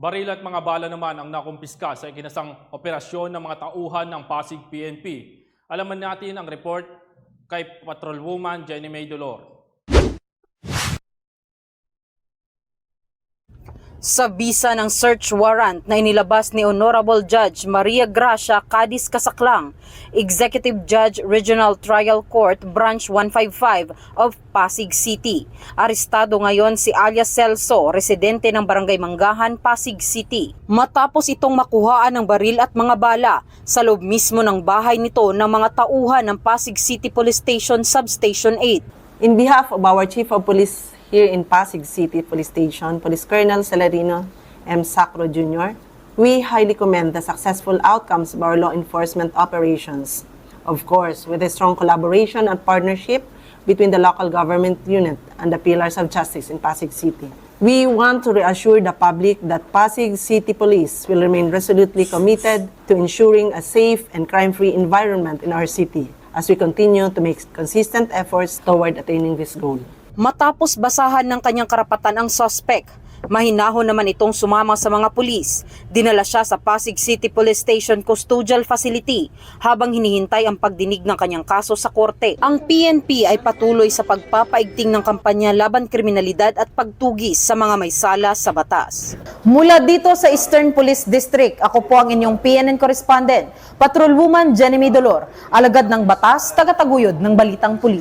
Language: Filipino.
Baril at mga bala naman ang nakumpiska sa ikinasang operasyon ng mga tauhan ng Pasig PNP. Alaman natin ang report kay Patrolwoman Jenny May Dolor. Sa bisa ng search warrant na inilabas ni Honorable Judge Maria Gracia Cadiz Casaklang, Executive Judge Regional Trial Court Branch 155 of Pasig City. Arestado ngayon si alias Celso, residente ng Barangay Manggahan, Pasig City. Matapos itong makuhaan ng baril at mga bala sa loob mismo ng bahay nito ng mga tauhan ng Pasig City Police Station Substation 8. In behalf of our Chief of Police here in Pasig City Police Station, Police Colonel Celerino M. Sacro Jr., we highly commend the successful outcomes of our law enforcement operations. Of course, with a strong collaboration and partnership between the local government unit and the pillars of justice in Pasig City. We want to reassure the public that Pasig City Police will remain resolutely committed to ensuring a safe and crime-free environment in our city as we continue to make consistent efforts toward attaining this goal. Matapos basahan ng kanyang karapatan ang suspect, mahinahon naman itong sumama sa mga pulis. Dinala siya sa Pasig City Police Station Custodial Facility habang hinihintay ang pagdinig ng kanyang kaso sa korte. Ang PNP ay patuloy sa pagpapaigting ng kampanya laban kriminalidad at pagtugis sa mga may sala sa batas. Mula dito sa Eastern Police District, ako po ang inyong PNN correspondent, Patrolwoman Jenny Dolor, alagad ng batas, tagataguyod ng Balitang Pulis.